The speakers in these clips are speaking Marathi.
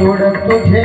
જોડ તુજે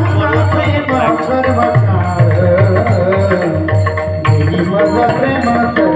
प्रेम सर्व प्रेम सर्व